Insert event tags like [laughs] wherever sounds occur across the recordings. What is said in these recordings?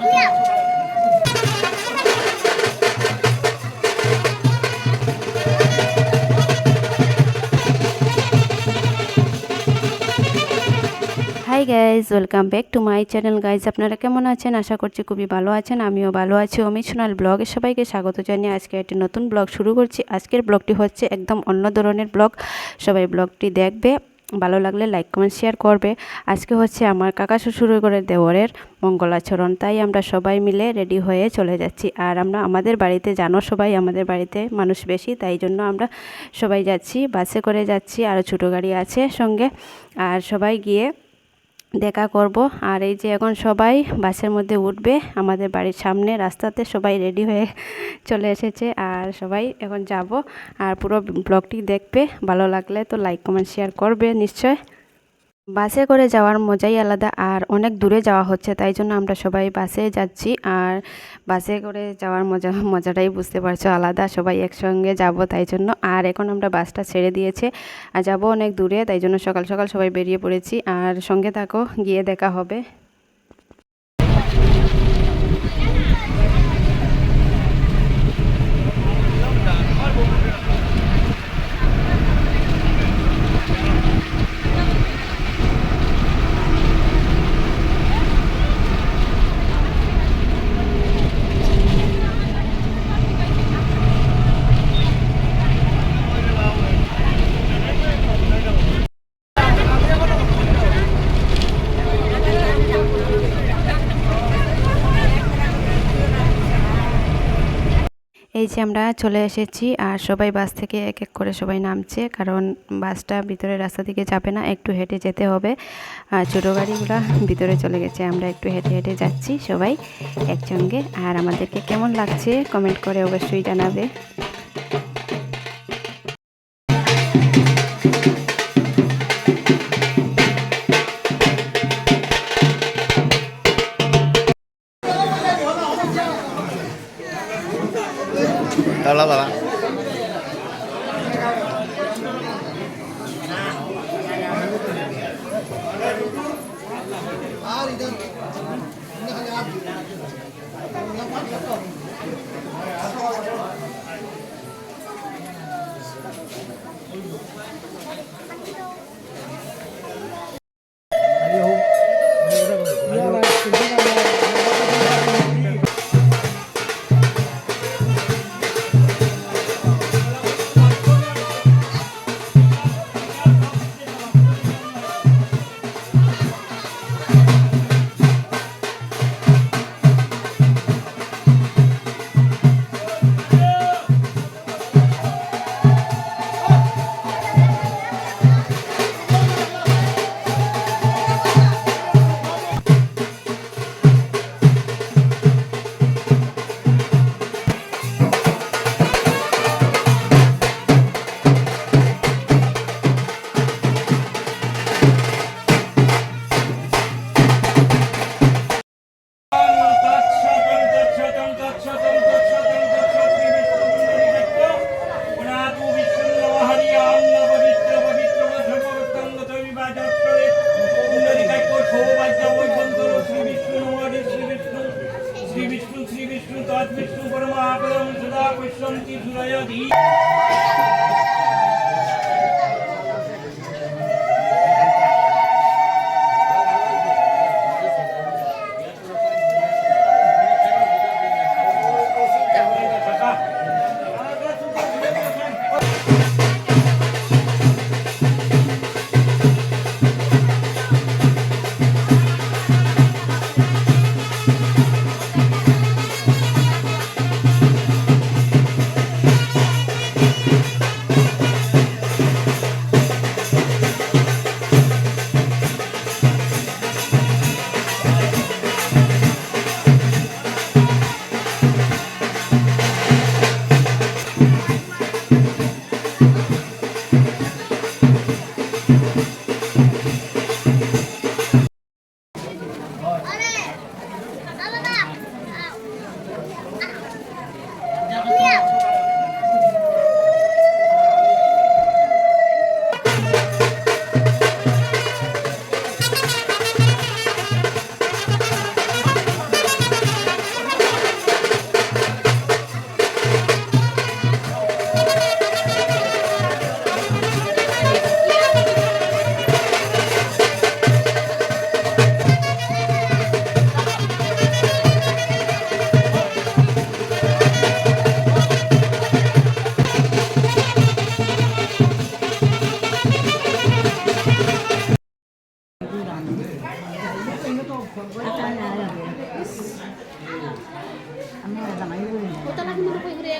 Hi guys welcome back to my channel guys আপনারা কেমন আছেন? আশা করছি খুবই ভালো আছেন। আমিও ভালো আছি। অমিত সোনাল ব্লগে সবাইকে স্বাগত জানিয়ে আজকে একটি নতুন ব্লগ শুরু করছি। আজকের ব্লগটি হচ্ছে একদম অন্য ধরনের ব্লগ। সবাই ব্লগটি দেখবে। ভালো লাগলে লাইক কমেন্ট শেয়ার করবে। আজকে হচ্ছে আমার কাকা শ্বশুর করে দেওরের মঙ্গলাচরণ, তাই আমরা সবাই মিলে রেডি হয়ে চলে যাচ্ছি। আর আমরা আমাদের বাড়িতে, জানো সবাই আমাদের বাড়িতে মানুষ বেশি, তাই জন্য আমরা সবাই যাচ্ছি, বাসে করে যাচ্ছি, আর ছোটো গাড়ি আছে সঙ্গে। আর সবাই গিয়ে দেখা করব। আর এই যে এখন সবাই বাসের মধ্যে উঠবে, আমাদের বাড়ির সামনে রাস্তাতে সবাই রেডি হয়ে [laughs] চলে এসেছে আর সবাই এখন যাব। আর পুরো ব্লগটি দেখবে, ভালো লাগলে তো লাইক কমেন্ট শেয়ার করবে নিশ্চয়। বাসে করে যাওয়ার মজাই আলাদা আর অনেক দূরে যাওয়া হচ্ছে, তাই জন্য আমরা সবাই বাসে যাচ্ছি। আর বাসে করে যাওয়ার মজা, মজাটাই বুঝতে পারছ, আলাদা, সবাই একসঙ্গে যাব, তাই জন্য। আর এখন আমরা বাসটা ছেড়ে দিয়েছে, আর যাব অনেক দূরে, তাই জন্য সকাল সকাল সবাই বেরিয়ে পড়েছি। আর সঙ্গে থাকো, গিয়ে দেখা হবে। এই যে আমরা চলে এসেছি আর সবাই বাস থেকে এক এক করে সবাই নামছে, কারণ বাসটা ভিতরে রাস্তা দিকে যাবে না, একটু হেঁটে যেতে হবে। আর ছোটো গাড়িগুলো ভিতরে চলে গেছে, আমরা একটু হেঁটে হেঁটে যাচ্ছি সবাই একসঙ্গে। আর আমাদেরকে কেমন লাগছে কমেন্ট করে অবশ্যই জানাবে। শ্রী বিষ্ণু শ্রী বিষ্ণু তদ্বিষ্ণু পরমাপদম সদা পশ্যন্তি সুরয়ধি।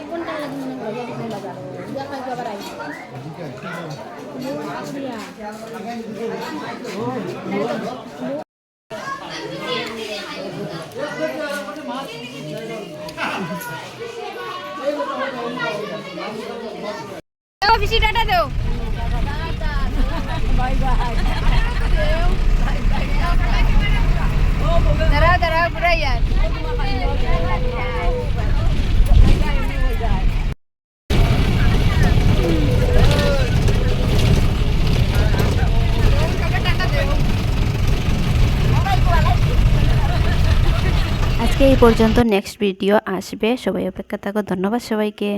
punta na lang ng lagay ng lagay. Hindi ako nagbabaray. Asriya. Daw, bisita. Bye bye. Tara, tara, Brian. আজকে এই পর্যন্ত নেক্সট ভিডিও আসবে। সবাই অপেক্ষা থাকো ধন্যবাদ সবাইকে।